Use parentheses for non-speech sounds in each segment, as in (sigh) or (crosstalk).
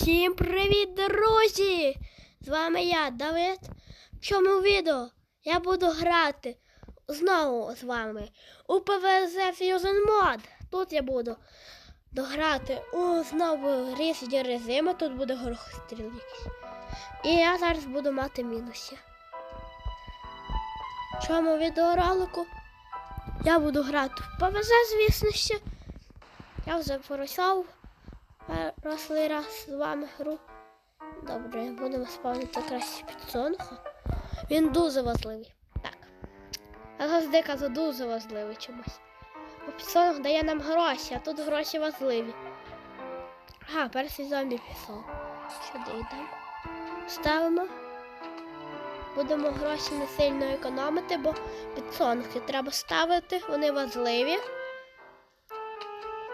Всім привіт, друзі! З вами я, Давид. В цьому відео я буду грати знову з вами у PvZ Fusion Mod. Тут я буду дограти у знову різні режими, тут буде горохостріл якийсь. І я зараз буду мати мінуси. В цьому відеоролику я буду грати в PvZ, звісно ще. Я вже поросяв рослий раз з вами гру. Добре, будемо спавнити краще підсонха. Він дуже важливий. Так. Завжди кажу дуже важливий чомусь. Бо підсонх дає нам гроші, а тут гроші важливі. Ага, перший зомбі пішов. Сюди йдемо. Ставимо. Будемо гроші не сильно економити, бо підсонки треба ставити, вони важливі.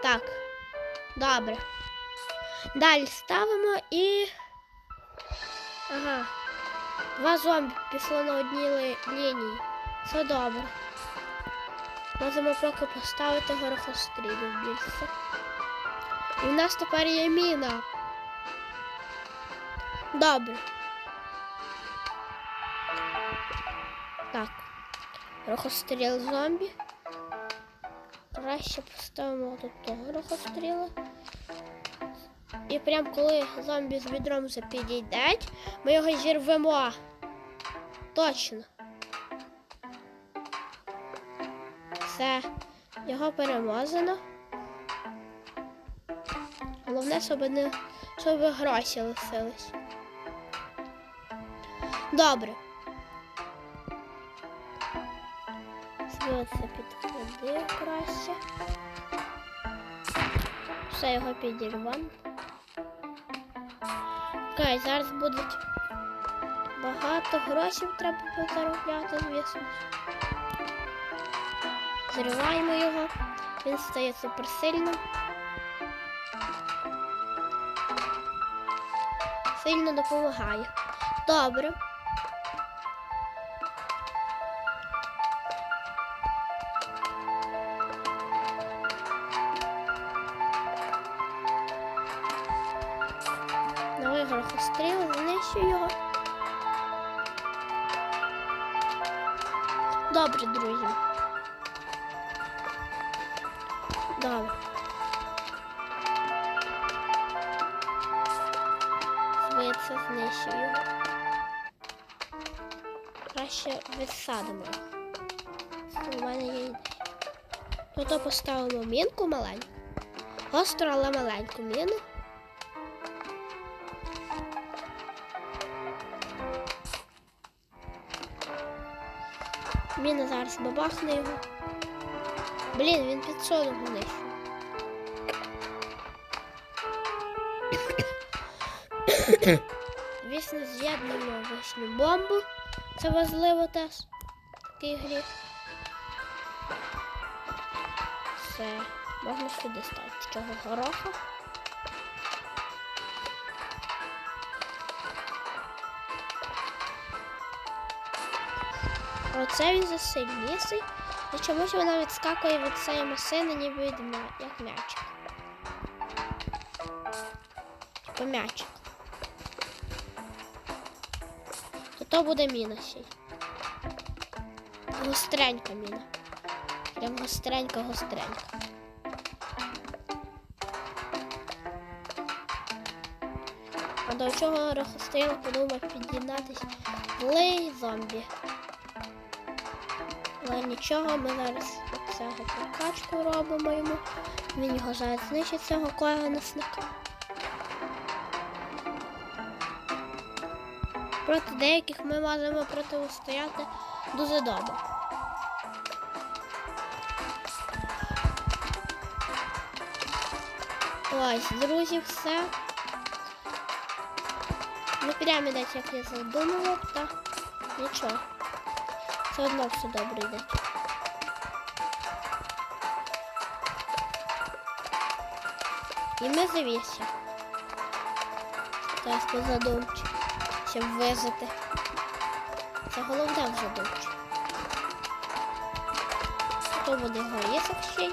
Так. Добре. Далі ставимо і. Ага. Два зомбі пішло на одній лінії. Все добре. Можемо поки поставити горохострілів більше. І в нас тепер є міна. Добре. Так. Горохостріл зомбі. Краще поставимо до того горохостріла. І прям коли зомбі з відром підійдеть, ми його зірвемо. Точно. Все, його перемазано. Головне, щоб не щоб гроші лишились. Добре. Звідси підходи краще. Все його підірвано. Окей, зараз будуть багато грошей треба буде заробляти, звісно. Зриваємо його, він стає суперсильним. Сильно допомагає. Добре. Краще відсадимо його. У мене є ідея. Тут поставимо мінку маленьку. Гостру, але маленьку міну. Міна зараз бабахне його. Блін, він під соном знищив. Звісно, (coughs) з'єднуємо вишню бомбу. Це важливо теж в такій. Все. Можна сюди ставити цього гороха. Оце він засильніший. І чомусь вона відскакує від цієї масини, ніби від як м'ячик. Типа м'ячик. То буде міна ще. Гостренька міна. Прям гостренька, гостренька. А до чого Рохостріл подумав під'єднатися злий зомбі. Але нічого, ми зараз цього прокачку робимо йому. Він його зараз знищить цього коронесника. Проти деяких ми можемо протистояти дуже добре. Ось, друзі, все. Не прямо йде, як я задумував, та нічого. Все одно все добре йде. І ми завісимо. Зараз позадумчи, щоб вижити. Це головне вже задумчі. То буде горісок ще.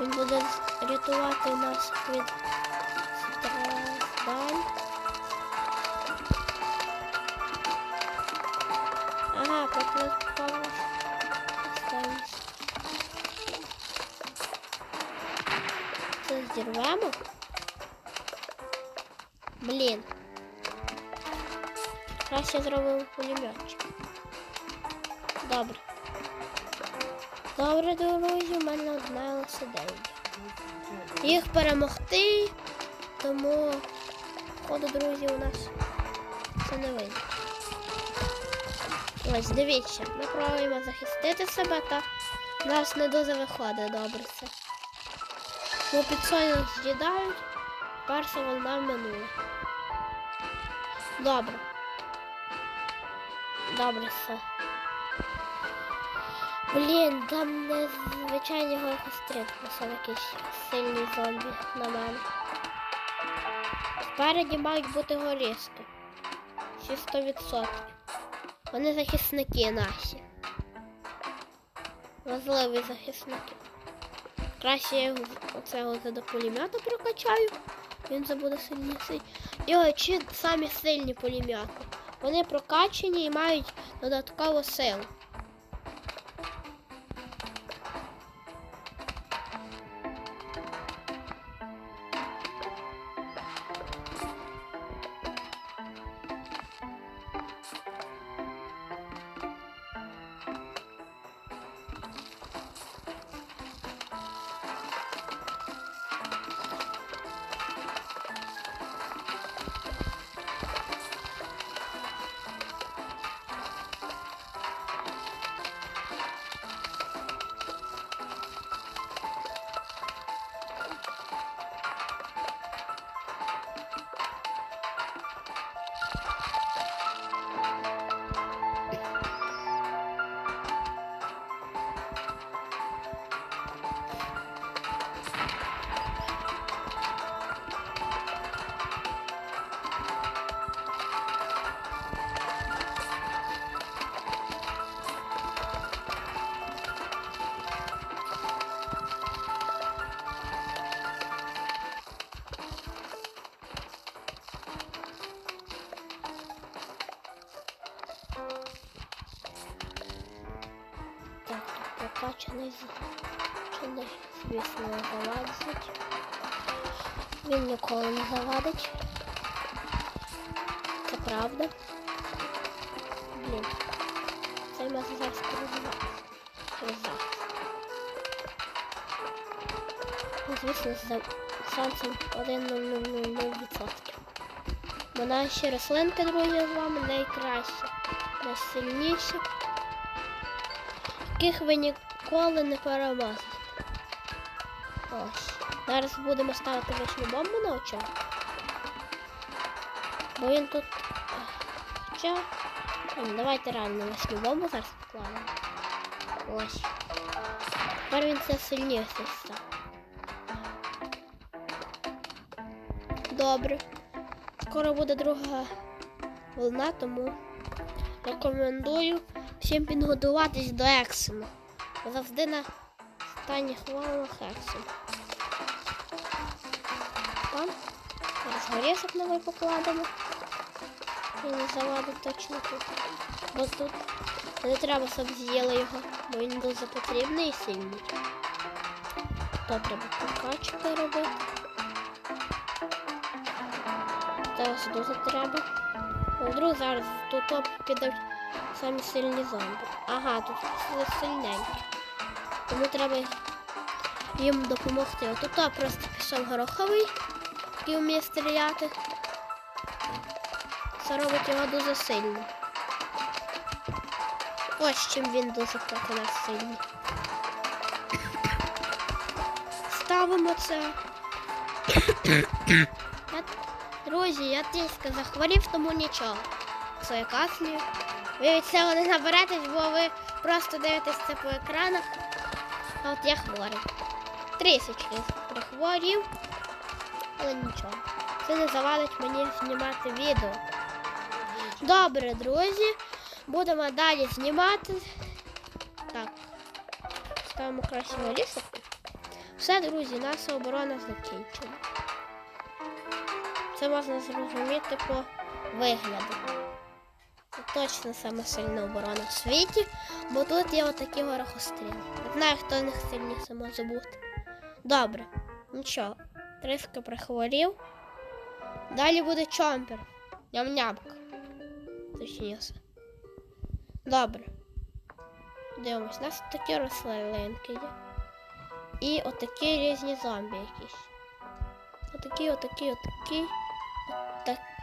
Він буде рятувати нас від Зробимо пулеметчик. Добре. Добре, друзі, в мене одна лише Їх перемогти, тому, ходу, друзі, у нас це не вийде. Ось, дивіться, ми пробуємо захистити себе, та в нас не дуже виходить добре це. Бо підсолювання з'їдають, перша волна минула. Добре. Добре все. Блін, там незвичайні гострит, це якийсь сильний зомбі на мене. Спереді мають бути горішки. Всі 100%. Вони захисники наші. Важливі захисники. Краще я оцього до пулемета прокачаю. Він забуде сильніший. І оці самі сильні пулемети. Вони прокачені і мають додаткову силу. Чинний, звісно, не завадить. Він ніколи не завадить. Це правда. Блін. Цей нас зараз перебиває. Через. Ну, Звісно, з шансом 1,000%. Бо наші рослинки, друзі, з вами найкращі, найсильніші яких ви ніколи не переможете. Ось. Зараз будемо ставити вишню бомбу на очах. Бо він тут. Хоча. Давайте реально вишню бомбу зараз покладемо. Ось. Тепер він це сильніший став. Добре. Скоро буде друга волна, тому рекомендую всім підготуватись до ексиму. Завжди на останніх волнах ексим. Там. Горішок новий покладемо. І не завадить точно тут. Бо тут не треба, щоб з'їли його, бо він дуже потрібний і сильний. То треба прокачки робити. Зараз дуже треба. Вдруг зараз тут підуть самі сильні зомбі. Ага, тут сильненькі. Тому треба їм допомогти. Отут топ просто пішов гороховий, який вміє стріляти. Це робить його дуже сильним. Ось чим він дуже проти нас сильний. Ставимо це. Я, друзі, я трішки захворів, тому нічого. Це я кашлюю. Ви від цього не наберетесь, бо ви просто дивитесь це по екранах. А от я хворий. Трішечки прихворів, але нічого. Це не завадить мені знімати відео. Добре, друзі. Будемо далі знімати. Так. Ставимо красиво лісок. Все, друзі, наша оборона закінчена. Це можна зрозуміти по вигляду. Точно саме сильна оборона в світі, бо тут є отакі горохостріли. Не знаю, хто з них сильніше може бути. Добре, нічого. Трішки прихворів. Далі буде чомпер. Ням-нямка. Точніше. Добре. Дивимось, у нас такі рослинки є. І отакі різні зомбі якісь. Отакі, отакі, отакі,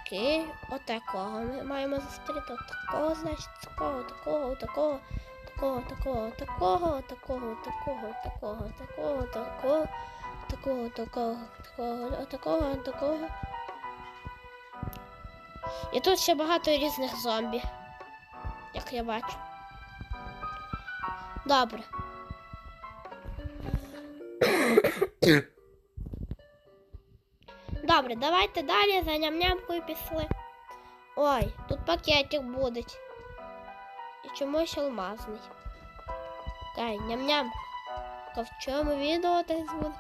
отакі, отакого. Ми маємо зустріти отакого, значить, такого, такого, такого, такого, такого, такого, такого, такого, такого, такого, такого, такого, такого, такого, такого, такого. І тут ще багато різних зомбі, як я бачу. Добре. Добре, давайте далі за ням-нямкою пішли. Ой, тут пакетик буде. І чомусь алмазний. Дай, ням-ням. В чому відео десь буде?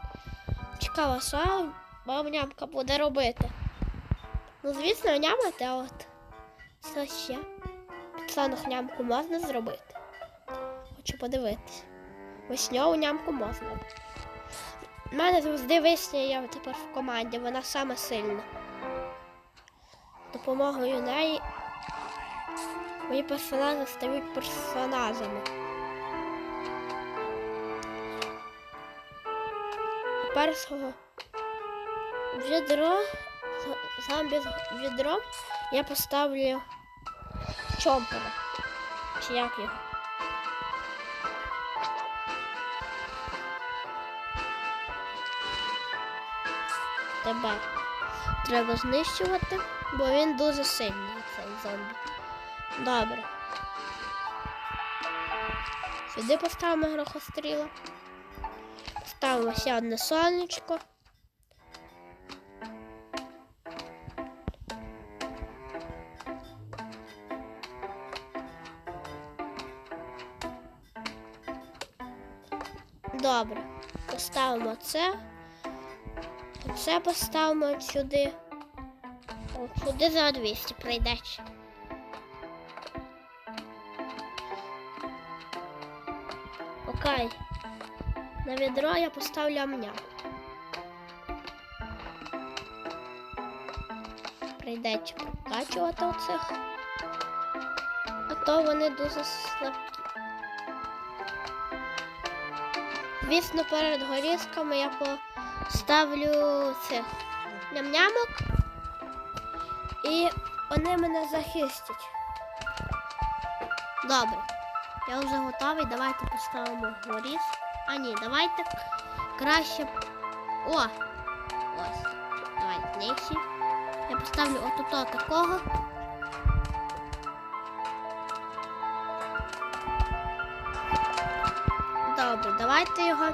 Цікаво, що ням-нямка буде робити. Ну, звісно, нямати, от що ще? Підсанок нямку можна зробити. Хочу подивитись. Весньову нямку можна. Мене завжди вишня є тепер в команді, вона саме сильна. Допомогою неї мої персонажі стають персонажами. Першого відро зомбі з я поставлю чомпера. Чи як його? Тебе треба знищувати, бо він дуже сильний, цей зомбі. Добре. Сюди поставимо грохостріла. Ставимо ще одне сонечко. Добре. Поставимо це. Це поставимо сюди. От сюди за 200 прийдеться. Окей. На відро я поставлю амня. Прийдеться прокачувати оцих. А то вони дуже слабкі. Звісно, перед горісками я поставлю цих ням-нямок. І вони мене захистять. Добре. Я вже готовий. Давайте поставимо горіс. А ні, давайте краще. О! Ось. Давайте нижче. Я поставлю отуто такого. Добре, давайте його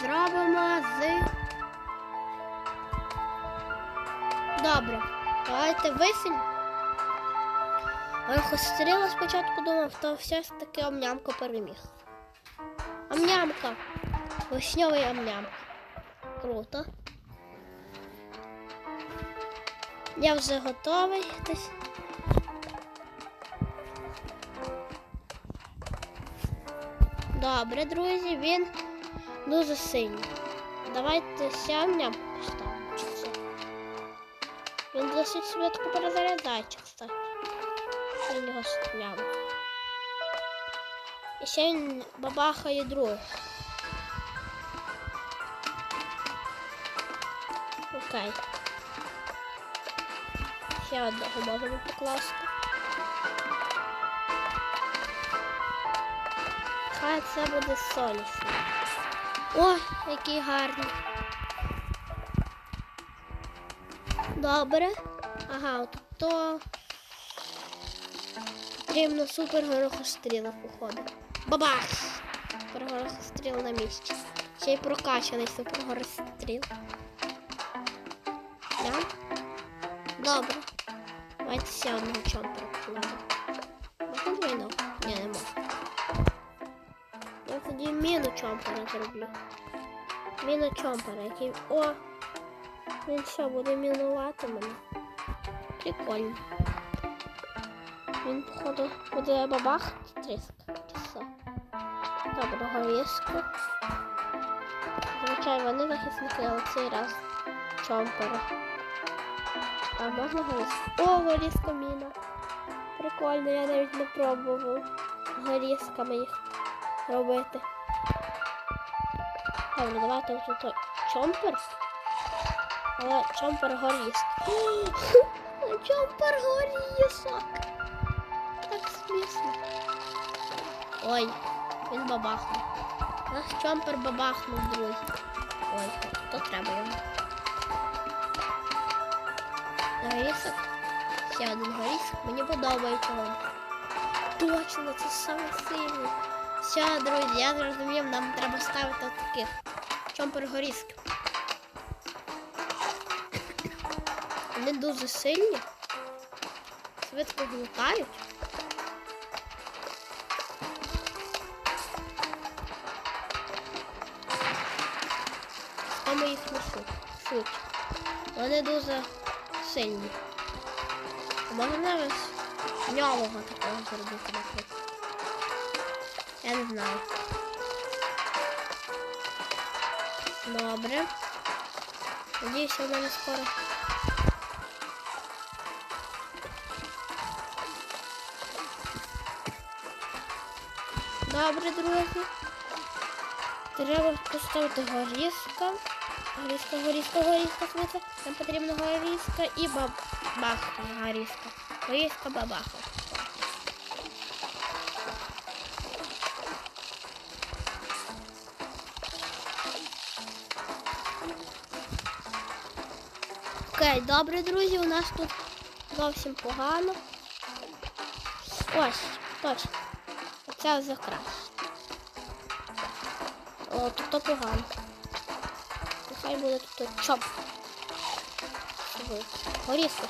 зробимо з. Добре, давайте висінь. Рохостріла спочатку думав, то все ж таки амнямка переміг. Амнямка. Вишньовий амнямка. Круто. Я вже готовий десь. Добре, друзі, він дуже сильний. Давайте ще Він досить швидко перезаряджається, кстати. Я нього стріляв. І ще він бабахає другу. Окей. Ще одного можемо покласти. Хай це буде сонячно. О, який гарний. Добре. Ага, от то потрібно супер горохостріла, походу. Бабах! Супер горохостріл на місці. Ще й прокачаний супер горохостріл. Да? Добре. Давайте ще одного чомпера покладемо. Можна двойного? Ні, не можна. Я тоді міну чомпера зроблю. Міну чомпера, який. О! Він що, буде мінувати мене? Прикольно. Він, походу, буде бабах тріск. Добре, горішку. Звичайно, вони захисники, але цей раз чомпера. А можна горіс? О, горіска міна. Прикольно, я навіть не пробував горісками їх робити. Добре, давайте тут чомпер. Але чомпер горіст. (gasps) Чомпер горісок. Так смішно. Ой, він бабахнув. Наш чомпер бабахнув, друзі. Ой, то треба йому. Горісок. Ще один горісок. Мені подобається він. Точно, це саме сильний. Все, друзі, я зрозумів, нам треба ставити от таких чомпер горісків. Вони дуже сильні, швидко глутають. Саме їхня суть. суть. Вони дуже сильні. Можна навіть нявого такого зробити, наприклад. Я не знаю. Добре. Надіюся, у мене скоро. Добре, друзі. Треба поставити горіска. Горіска, горіска, горіска, сміття. Нам потрібна горіска і бабах горіска. Горіска бабаха. Окей, добре, друзі, у нас тут зовсім погано. Ось, точно. Оце закрас. О, тут то погано. Нехай буде тут чоп. Горіска.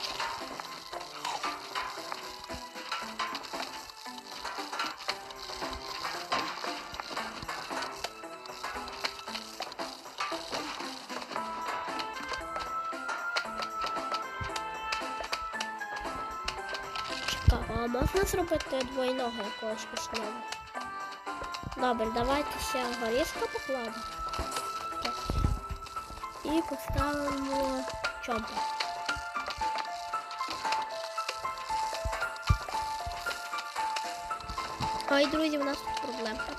Чекай, а можна зробити двойного якогось пішного? Добре, давайте ще горішка покладемо. Так. І поставимо чомпа. Ой, друзі, у нас тут проблемка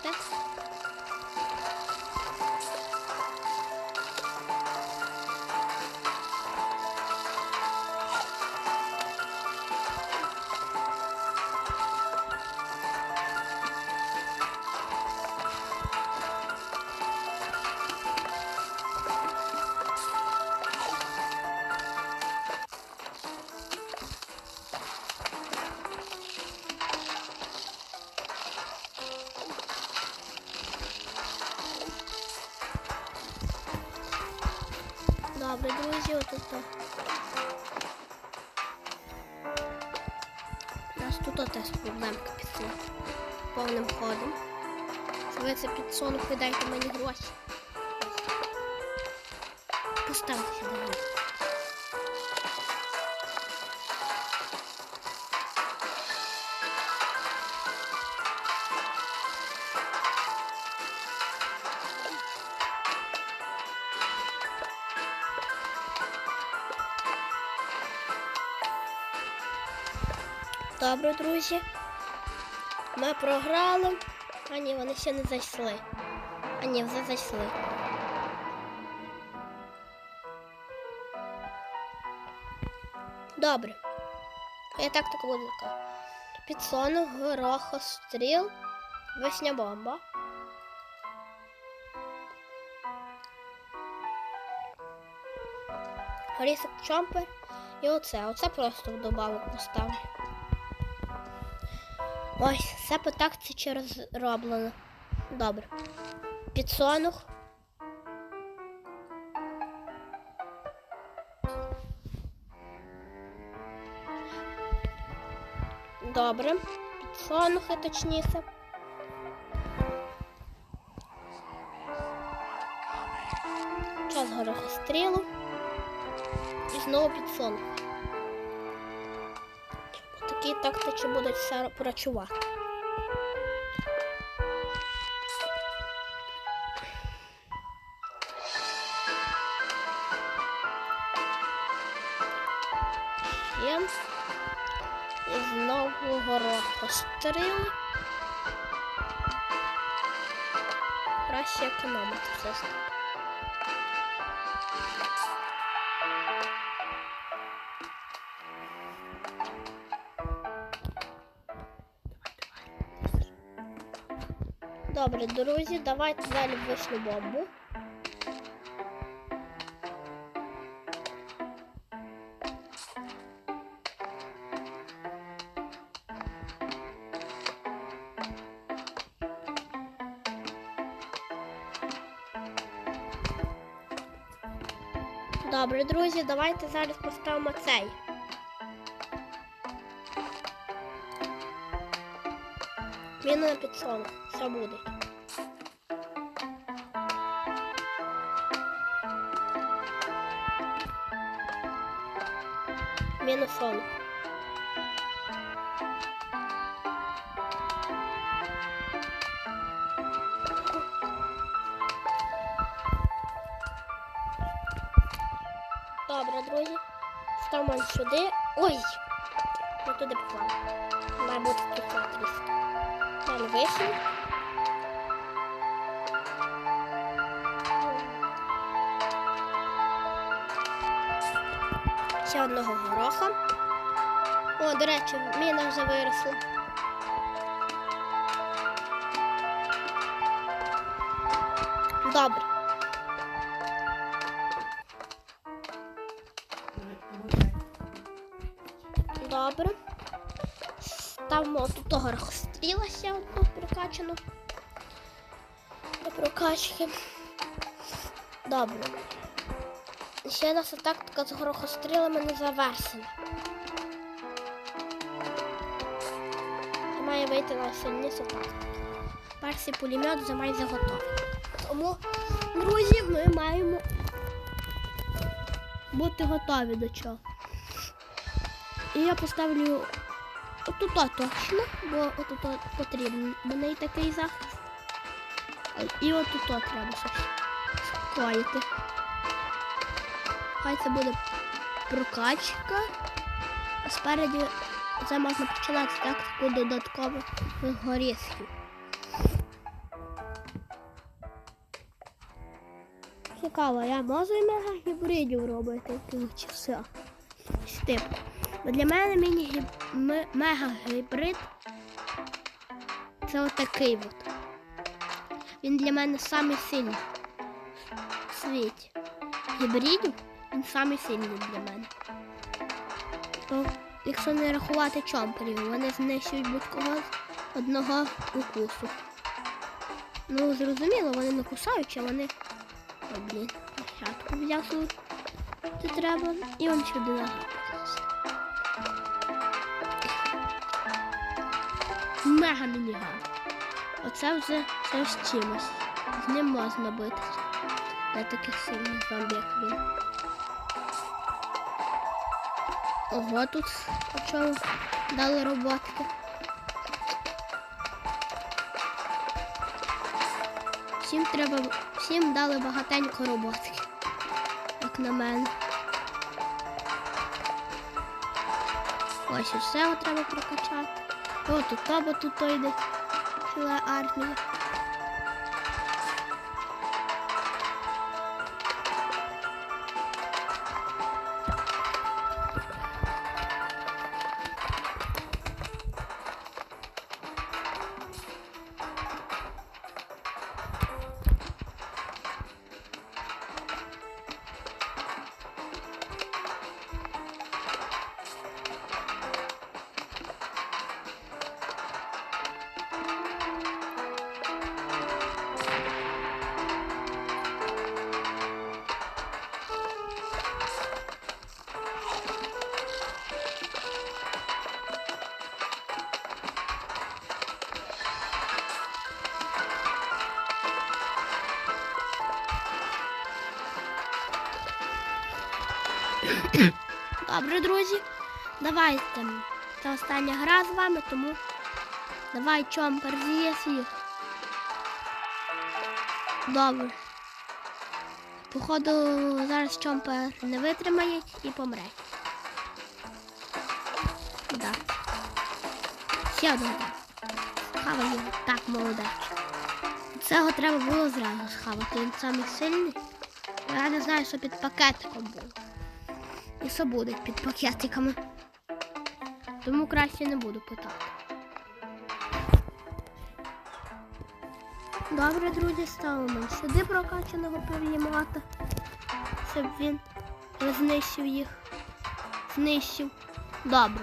Добре, друзі. Ми програли. А ні, вони ще не зайшли. А ні, вже зайшли. Добре. Я так так буду. Підсонок, горохостріл, весня бомба. Горісок чомпер і оце. Оце просто в добавок поставлю. Ось, все по тактиці розроблено. Добре. Підсонух. Добре. Підсонухи точніше. Час горохострілу. І знову підсонух. Такі тактичі будуть все працювати. Ще. І знову горох постріли. Краще економити все ж Добре, друзі, давайте далі вишню бомбу. Добре, друзі, давайте зараз поставимо цей. Він на підсон. Все буде. Мінус сон. Добре, друзі. Ставимо сюди. Ой! Не туди поклав. Має бути тут трішки. Далі вишні. Ще одного гороха. О, до речі, міна вже виросла. Добре. Добре. Ставимо тут горохостріла ще одну прокачану. Для прокачки. Добре. Ще наша тактика з горохострілами не завершена. Має вийти на сильнішу тактику. Перший пулемет вже майже готовий. Тому, друзі, ми маємо бути готові до чого. І я поставлю отут точно, бо отут потрібен. У такий захист. І отут треба щось склеїти. Хай це буде прокачка. А спереді вже можна починати тактику додаткових горіхів. Цікаво, я можу і мега-гібридів робити чи все. Типу. Бо для мене міні-мега-гібрид це отакий от. Він для мене самий сильний в світі. Гібридів він самий сильний для мене. То, якщо не рахувати чомперів, вони знищують будь-кого одного укусу. Ну, зрозуміло, вони не кусають, а вони. О, блін, початку взяв тут. Це треба. І он сюди нагадує. Мега мініган. Оце вже все з чимось. З ним можна битися. Не таких сильних зомбі, як він. Ого, тут почав дали роботки. Всім треба, всім дали багатенько роботки, як на мене. Ось і все треба прокачати. О, тут таба тут то йде ціла армія. Добре, друзі. Давайте. Це остання гра з вами, тому давай чомпер з'їсть їх. Добре. Походу, зараз чомпер не витримає і помре. Да. Ще одного. Схавай його. Так, молодець. Цього треба було зразу схавати. Він самий сильний. Я не знаю, що під пакетиком було. І буде під пакетиками. Тому краще не буду питати. Добре, друзі, ставимо сюди прокачаного півнімата, щоб він знищив їх. Знищив. Добре.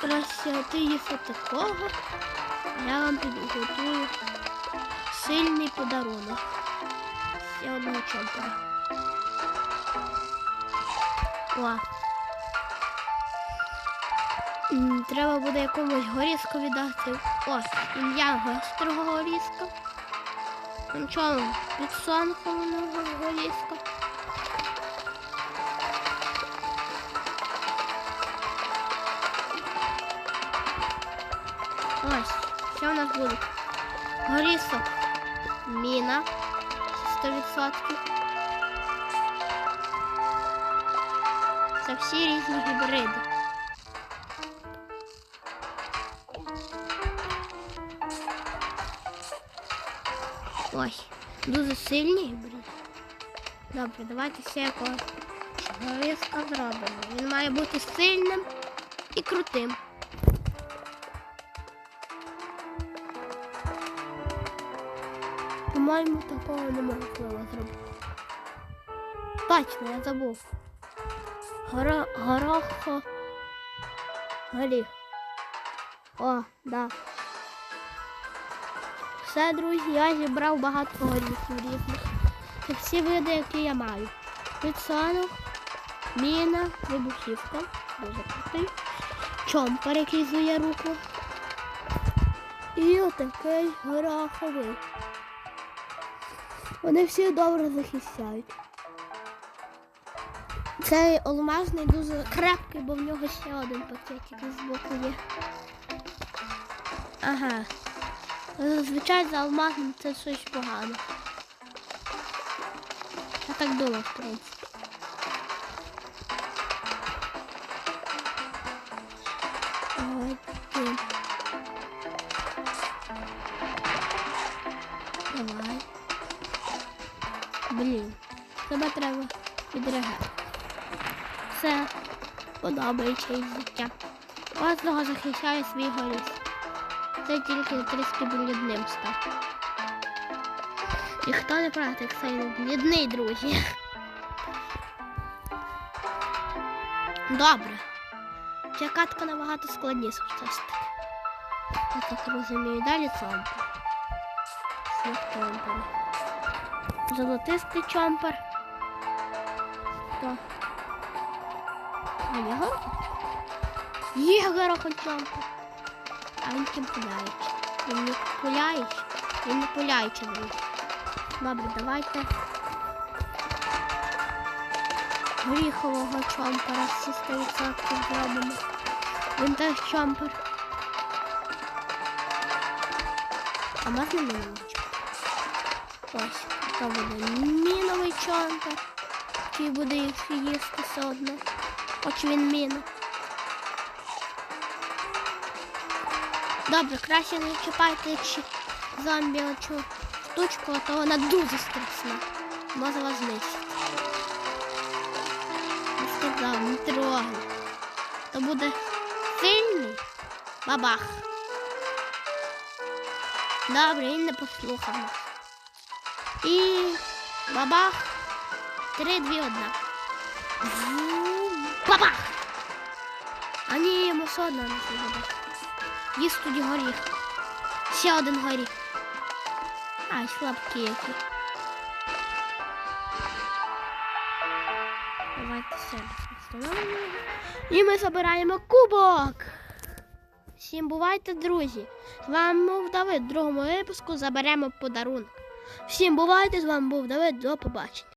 Краще ти їсти такого, я вам підготую сильний подарунок. Ще одного чомпера. О. Треба буде якомусь горіску віддати. Ось, ім'я гострого горіска. Нічого, підсонхованого горіска. Ось, що в нас буде? Горісок. Міна. 100%. Це всі різні гібриди. Ой, дуже сильні гібриди. Добре, давайте ще якогось горіска зробимо. Він має бути сильним і крутим. По-моєму, такого неможливо зробити. Точно, я забув. Горо... Горохо. Горіх. О, да. Все, друзі, я зібрав багато горіхів різних. Це всі види, які я маю. Підсанок, міна, вибухівка. Дуже крутий. Чомпер, який зує руку. І отакий гороховий. Вони всі добре захищають. Цей алмазний дуже крепкий, бо в нього ще один пакетик з боку є. Ага. Зазвичай за алмазним це щось погано. Я так думав, в принципі. Подобається із життя. Кожного захищає свій горіс. Це тільки трішки блідним став. І хто не проти, цей блідний, друзі. Добре. Ця катка набагато складніша все ж таки. Я так розумію. Далі цомпер. Сміх чомпера. Золотистий чомпер. Хто? А є горохом? Є горохом чомпер. А він ким пуляючи? Він не пуляючи? Він не пуляючи, друзі. Добре, давайте. Горіхового чомпера всі 100% зробимо. Він теж чомпер. А можна міновий чомпер? Ось, то буде міновий чомпер. Який буде їх їсти все одно. Хоч він. Добре, краще не чіпайте якщо зомбі оцю штучку, а то вона дуже страшна. Може вас знищити. Сказав, не трогай. То буде сильний бабах. Добре, він не послухав. І бабах. Три, дві, одна. Бабах! А ні, йому все одно не бабах. Їсть тоді горіх. Ще один горіх. Ай, слабкі які. Давайте ще встановимо. І ми забираємо кубок. Всім бувайте, друзі. З вами був Давид. В другому випуску заберемо подарунок. Всім бувайте, з вами був Давид. До побачення.